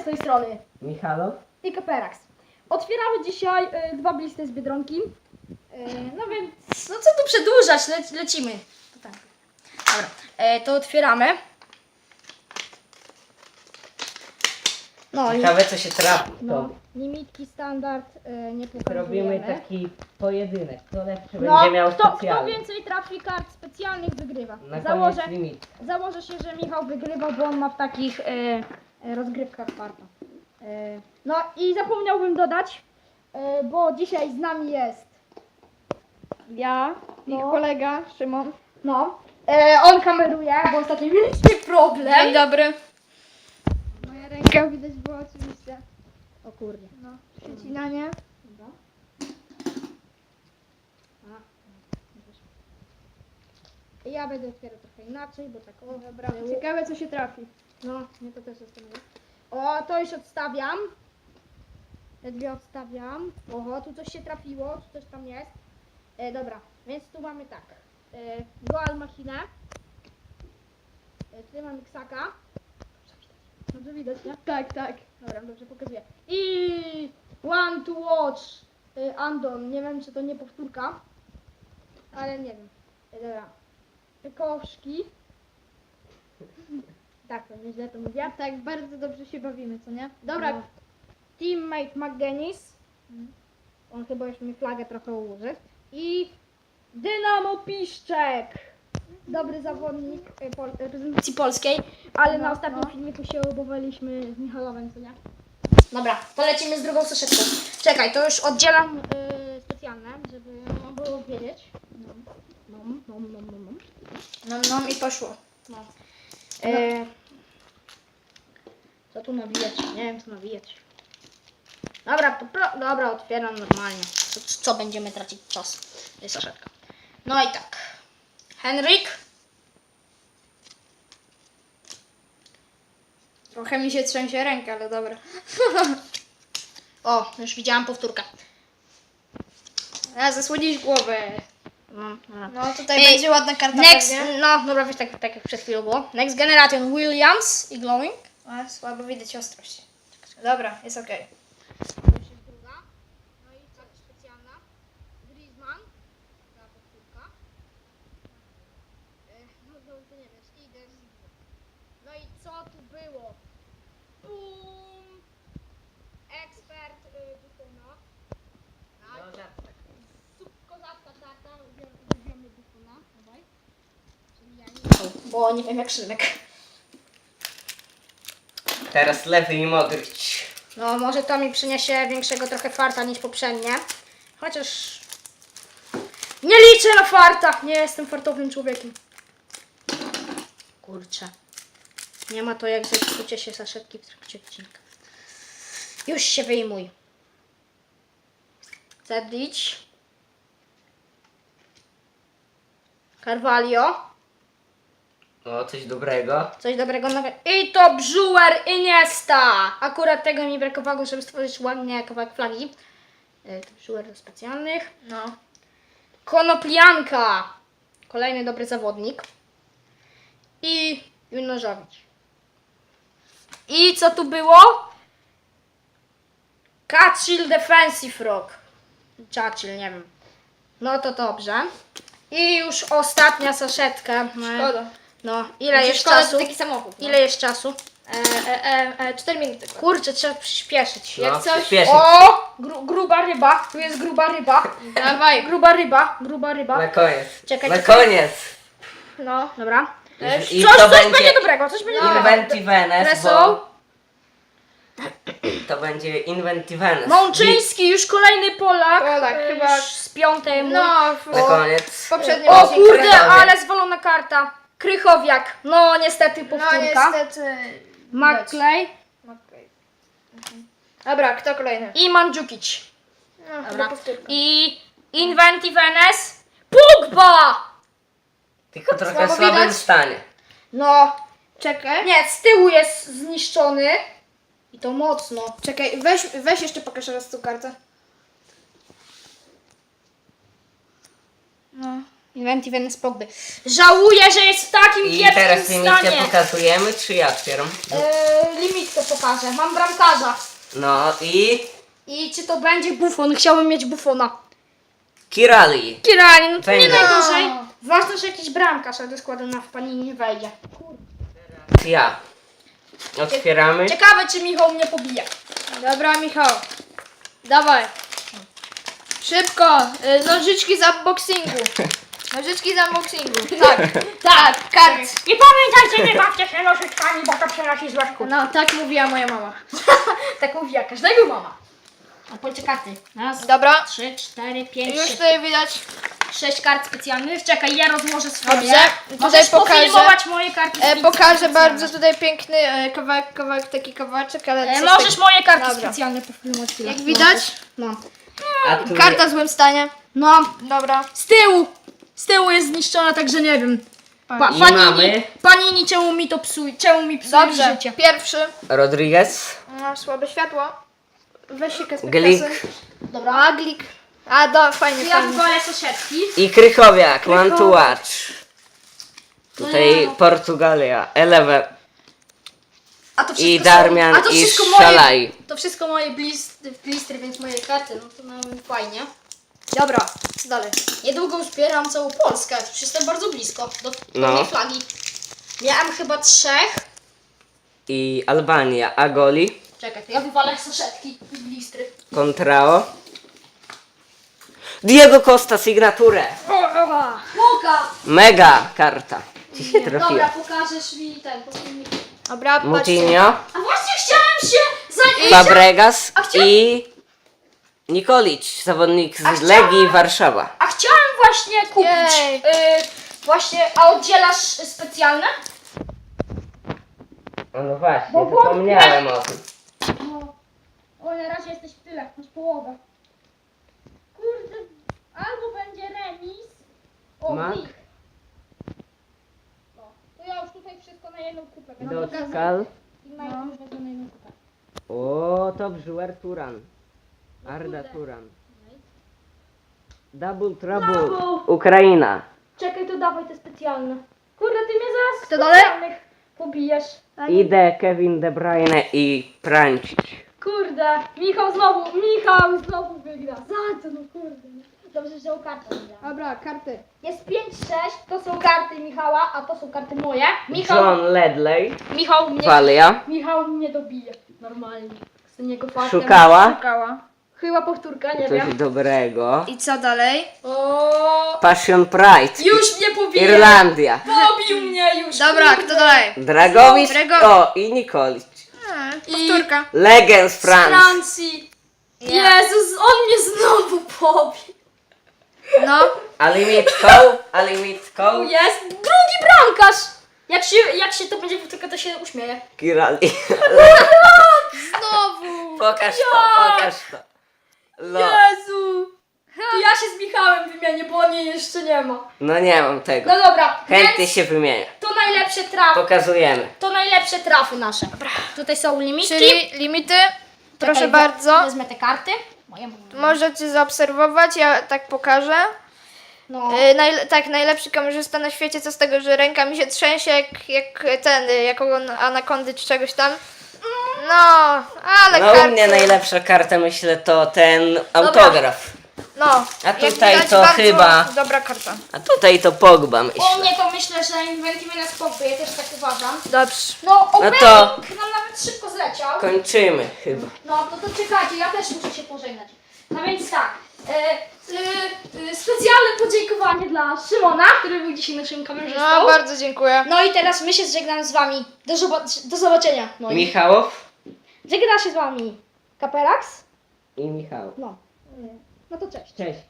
Z tej strony Michalo? i Kaperax. Otwieramy dzisiaj y, dwa blisty z Biedronki. Y, no więc, no co tu przedłużać, Lec, lecimy. To tak. Dobra, e, to otwieramy. No i Ciekawe co się trafi. no, To limitki standard y, nie pokazujemy. robimy taki pojedynek. Kto lepszy no, będzie miał kto, kto specjalny. więcej trafi kart specjalnych wygrywa. Na Założę, limit. założę się, że Michał wygrywa, bo on ma w takich e, e, rozgrywkach farta. E, no i zapomniałbym dodać, e, bo dzisiaj z nami jest ja, Ich no, kolega Szymon. no. On kameruje, bo ostatnio mieliśmy problem. Dzień dobry. Moja ręka widać była oczywiście. O kurde. No, przecinanie. Ja będę otwierał trochę inaczej, bo tak o, Dobra, ciekawe co się trafi. No, mnie to też zastanawia. O, to już odstawiam. Te dwie odstawiam. Oho, tu coś się trafiło, tu coś tam jest. E, dobra, więc tu mamy tak. E, Dual Machinę. E, tutaj mamy Ksaka. Dobrze widać, nie? Tak, tak. Dobra, dobrze pokazuję. I One to Watch e, Andon. Nie wiem, czy to nie powtórka. Ale nie wiem. E, dobra. Koszki. To nieźle to mówię. Tak, bardzo dobrze się bawimy, co nie? Dobra, No. Teammate McGennis. On chyba już mi flagę trochę ułoży. I Dynamo Piszczek. Dobry zawodnik e, pol- reprezentacji polskiej, ale na No, ostatnim no. filmiku się obowaliśmy z Michałowem, co nie? Dobra, to lecimy z drugą saszetką. Czekaj, to już oddzielam y, specjalne, żeby no, było wiedzieć. No, no, no, no, no, no. no, no i poszło. No. E, co tu nawijać? Nie wiem co nawijać. Dobra, to pro, dobra, otwieram normalnie. Co, co będziemy tracić czas? Jest saszetka. No i tak. Henryk. Trochę mi się trzęsie ręka, ale dobra. O, już widziałam powtórkę. A, zasłonić głowę. No, no. No, tutaj Ej, będzie ładna karta Next, pewnie. no dobra, wiesz, tak, tak jak przed chwilą było. Next Generation Williams i Glowing. A, słabo widać ostrość. Dobra, jest okej. Jeszcze druga. No i co specjalna? Griezmann. Ta powtórka. E, No to to nie wiem, Steeders. No i co tu było? Boom! Ekspert y, Buffona. Tak. Sub- Kozacka karta, uwielbiamy-. Dawaj. Czyli ja nie Bo nie wiem jak Szymek. Teraz lewy i Modryć. No, może to mi przyniesie większego trochę farta niż poprzednie. Chociaż nie liczę na farta. Nie jestem fartowym człowiekiem. Kurczę. Nie ma to jak zepsucie się saszetki w trakcie odcinka. Już się wyjmuj. Zedić. Carvalho. O, coś dobrego. Coś dobrego nowego. I to Brzuer Iniesta! Akurat tego mi brakowało, żeby stworzyć ładnie kawałek flagi. E, To Brzuer do specjalnych. No. Konoplianka! Kolejny dobry zawodnik. I Junożowicz. I co tu było? Kacil Defensive Rock. Churchill, nie wiem. No to dobrze. I już ostatnia saszetka. No, Szkoda. No, ile jest szkoda, czasu? taki samochód. no. Ile jest czasu? E, e, e, e, 4 minuty. Kurczę, trzeba przyspieszyć. No, Jak coś- przyspieszyć. O! Gru, gruba ryba. Tu jest gruba ryba. Dawaj. Gruba ryba. Gruba ryba. Na koniec. Czekaj, Na czekaj. koniec. No, dobra. I, i coś, to coś będzie będzie dobrego, coś będzie dobrego. Inventivenes, bo to będzie Inventivenes. Mączyński, już kolejny Polak. Polak, e, chyba- już Z piątej mój. No, w, Na koniec. poprzednim O odcinku. kurde, ale zwolona karta. Krychowiak. No niestety No powtórka. niestety. McClay Okej. Mhm. Dobra, kto kolejny? i Mandzukic. No, Dobra. chyba powtórka. I Inventivenes. Pugba! Tylko trochę w słabym widać. stanie. No, Czekaj. nie, z tyłu jest zniszczony. I to mocno. Czekaj, weź, weź jeszcze pokaż raz tą kartę. No. Inventiven z Pogby. Żałuję, że jest w takim I kiepskim teraz limitkę stanie. pokazujemy, czy ja otwieram? Yy, limitkę pokażę. Mam bramkarza. No i I czy to będzie Buffon? Chciałbym mieć Buffona. Kirali. Kirani, no to nie Węgiel. najgorzej. Ważne, że jakiś bramkarz, ale do składu na wpani nie wejdzie. Ja. Otwieramy. Ciekawe, czy Michał mnie pobije. Dobra, Michał. Dawaj. Szybko. y, Nożyczki z unboxingu. Nożyczki z unboxingu. Tak. tak, kart. I pamiętajcie, nie bawcie się nożyczkami, bo to przynosi złe skutki. No, tak mówiła moja mama. tak mówiła każdego mama. A policzę karty. Raz, Dobra. trzy, cztery, pięć, Już sześć. tutaj widać. Sześć kart specjalnych. Czekaj, ja rozłożę swoje. Dobrze, tutaj Możesz pokażę. pofilmować moje karty. E, pokażę bardzo tutaj piękny e, kawałek, kawałek, taki kawałeczek, ale E, możesz tak- moje karty Dobra. specjalne pofilmować chwilę. Jak widać, No. A tu karta w złym stanie. No, Dobra. z tyłu. Z tyłu jest zniszczona, także nie wiem. Pa, I panini, mamy- panini, czemu mi to psuje? Czemu mi psuje Dobrze. życie? Pierwszy. Rodriguez. No, słabe światło. Weź się kasy. Glik. Dobra. A, glik. A, do, fajnie, Ja fajnie. wywalę sąsiedki. I Krychowiak. One to watch. Tutaj No. Portugalia. Eleven. A to I wszystko Darmian są, a to i wszystko moje, Szalaj. To wszystko moje blistry, blistry, więc moje karty, no to mamy fajnie. Dobra, co dalej? Niedługo już zbieram całą Polskę, już jestem bardzo blisko do No. flagi. Miałem chyba trzech. I Albania. Agoli. Czekaj, to ja wywalę saszetki i blistry. Contrao. Diego Costa signaturę. Boga! Mega karta. Ci się Dobra, trafiła. pokażesz mi ten, pokaż mi. Dobra, patrzcie. Moutinho. A właśnie chciałem się za... Fabregas i Nikolic, zawodnik A z chciałam- Legii Warszawa. A chciałem właśnie kupić. Jej. Y, właśnie, a oddzielasz specjalne? No właśnie, Bo wątpię. zapomniałem o tym. No. O, na razie jesteś w tyle, masz połowę. Kurde, albo będzie remis. O, Mak. Mak. No, to ja już tutaj wszystko na jedną kupę będę pokazywać. Doskal. I Mike już wezmę na jedną kupę. O, to Brzwer Turan. Arda Turan. Double Trouble. Double. Ukraina. Czekaj, to dawaj te specjalne. Kurde, ty mnie zaraz Kto dalej? specjalnych pobijesz. Idę Kevin De Bruyne i Prancic. Kurde, Michał znowu, Michał znowu wygra. Za co, no kurde. Dobrze, że o kartę wygrałem. Dobra, karty. Jest 5-6, to są karty Michała, a to są karty moje. Michał, John Ledley. Michał mnie, Walia. Michał mnie dobije. Normalnie. Z fartem. Szukała. Szukała. Chyba powtórka, nie Coś wiem. dobrego. I co dalej? O, Passion Pride. już mnie pobije. Irlandia. Pobił mnie już. Dobra, kurde. kto dalej? Dragowicz. Dragowicz. O, i Nikolic. A, I- powtórka. Legend z Francji. Francji. Jezus, on mnie znowu pobił. No. Alimitką. Alimitką. Jest drugi bramkarz. Jak się, jak się to będzie powtórka, to się uśmieje. Kirali. Znowu. Pokaż to, pokaż to. No, Jezu. To ja się z Michałem wymienię, bo on jej jeszcze nie ma. no nie mam tego. No dobra, Chętnie więc się wymienię. to najlepsze trafy. Pokazujemy. To najlepsze trafy nasze. Tutaj są limitki. Czyli limity. Proszę Czekaj, bardzo. Wezmę te karty. Moje Możecie zaobserwować, ja tak pokażę. No. Y, najle- tak, najlepszy kamerzysta na świecie, co z tego, że ręka mi się trzęsie jak, jak ten, y, jak ogon anakondy czy czegoś tam. No, ale No karty. u mnie najlepsza karta myślę to ten autograf. No, A jak tutaj widać, to bardzo chyba- Dobra karta. A tutaj to Pogba myślę. U mnie to myślę, że Inventive na spokój, ja też tak uważam. Dobrze. No, Obrego to- nam nawet szybko zleciał. Kończymy chyba. No, to, to czekajcie, ja też muszę się pożegnać. No więc tak, e, e, e, specjalne podziękowanie dla Szymona, który był dzisiaj naszym kamerzystą. No, bardzo dziękuję. No i teraz my się żegnamy z wami. Do, do zobaczenia. No i Żegna się z wami Kapelax. i Michał. No. No to cześć. Cześć.